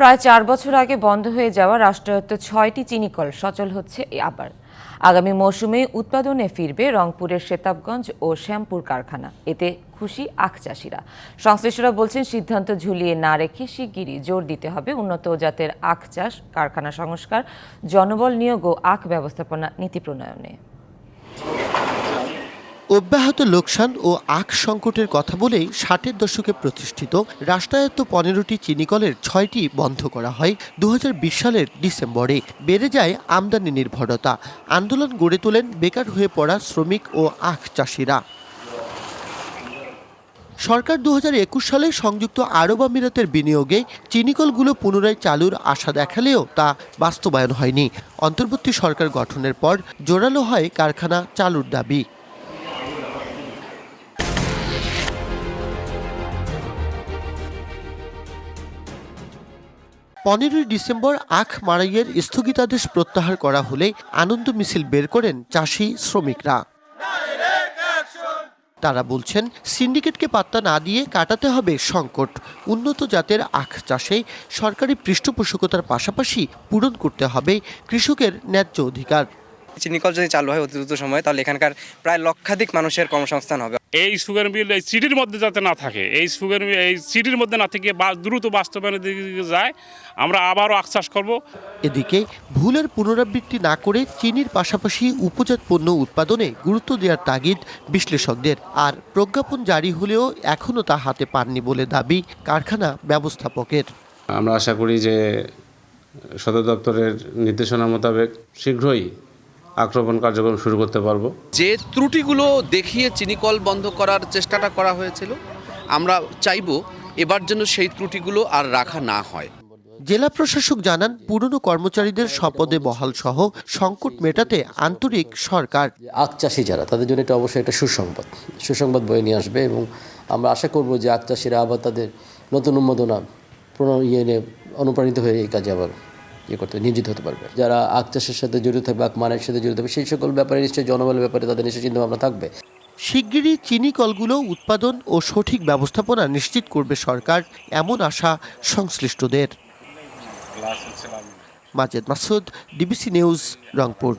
প্রায় চার বছর আগে বন্ধ হয়ে যাওয়া রাষ্ট্রায়ত্ত ছয়টি চিনিকল সচল হচ্ছে আবার। আগামী মৌসুমে উৎপাদনে ফিরবে রংপুরের সেতাবগঞ্জ ও শ্যামপুর কারখানা। এতে খুশি আখ চাষিরা। সংশ্লিষ্টরা বলছেন, সিদ্ধান্ত ঝুলিয়ে না রেখে শিগগিরই জোর দিতে হবে উন্নত জাতের আখ চাষ, কারখানা সংস্কার, জনবল নিয়োগ ও আখ ব্যবস্থাপনা নীতি প্রণয়নে। অব্যাহত লোকসান ও আখ সংকটের কথা বলেই ষাটের দশকে প্রতিষ্ঠিত রাষ্ট্রায়ত্ত পনেরোটি চিনিকলের ছয়টি বন্ধ করা হয় দু হাজার বিশ সালের ডিসেম্বরে। বেড়ে যায় আমদানি নির্ভরতা। আন্দোলন গড়ে তোলেন বেকার হয়ে পড়া শ্রমিক ও আখ চাষিরা। সরকার দু হাজার একুশ সালে সংযুক্ত আরব আমিরাতের বিনিয়োগে চিনিকলগুলো পুনরায় চালুর আশা দেখালেও তা বাস্তবায়ন হয়নি। অন্তর্বর্তী সরকার গঠনের পর জোরালো হয় কারখানা চালুর দাবি। পনেরোই ডিসেম্বর আখ মারাইয়ের স্থগিতাদেশ প্রত্যাহার করা হলে আনন্দ মিছিল বের করেন চাষি শ্রমিকরা। তারা বলছেন, সিন্ডিকেটকে পাত্তা না দিয়ে কাটাতে হবে সংকট। উন্নত জাতের আখ চাষে সরকারি পৃষ্ঠপোষকতার পাশাপাশি পূরণ করতে হবে কৃষকের ন্যায্য অধিকার। চিনিকল যদি চালু হয় অতি দ্রুত সময়ে, তাহলে এখানকার প্রায় লক্ষাধিক মানুষের কর্মসংস্থান হবে। এই সুগার মিল এই সিটির মধ্যে যাতে না থাকে এই সুগার মিল এই সিটির মধ্যে না থেকে বা- দ্রুত বাস্তবায়নের দিকে যায়। আমরা আবারও আখ চাষ করব। এদিকে ভুলের পুনরাবৃত্তি না করে চিনির পাশাপাশি উপজাত পণ্য উৎপাদনে গুরুত্ব দেওয়ার তাগিদ বিশ্লেষকদের। আর প্রজ্ঞাপন জারি হলেও এখনও তা হাতে পাননি বলে দাবি কারখানা ব্যবস্থাপকের। আমরা আশা করি যে সদর দপ্তরের নির্দেশনা মোতাবেক শীঘ্রই আক্রমণ কার্যক্রম শুরু করতে পারব। যে ত্রুটিগুলো দেখিয়ে চিনিকল বন্ধ করার চেষ্টাটা করা হয়েছিল আমরা চাইব এবার যেন সেই ত্রুটিগুলো আর রাখা না হয়। জেলা প্রশাসক জানান পুরনো কর্মচারীদের শপথে বহাল সহ সংকট মেটাতে আন্তরিক সরকার। আখ চাষি যারা তাদের জন্য এটা অবশ্যই একটা সুসংবাদ। সুসংবাদ বয়ে নিয়ে আসবে এবং আমরা আশা করব যে আখ চাষিরা আবার তাদের নতুন উন্মোদনা প্রণ- ইয়ে নিয়ে অনুপ্রাণিত হয়ে এই কাজে আবার ইয়ে করতে নিয়োজিত হতে পারবে। যারা আখ চাষের সাথে জড়িত থাকবে আখ মানের সাথে জড়িত থাকবে সেই সকল ব্যাপারে নিশ্চয়ই জনবলের ব্যাপারে তাদের নিশ্চয়ই চিন্তা ভাবনা থাকবে। শিগগিরই চিনি কলগুলো উৎপাদন ও সঠিক ব্যবস্থাপনা নিশ্চিত করবে সরকার এমন আশা সংশ্লিষ্টদের। Majed Masud DBC news Rangpur.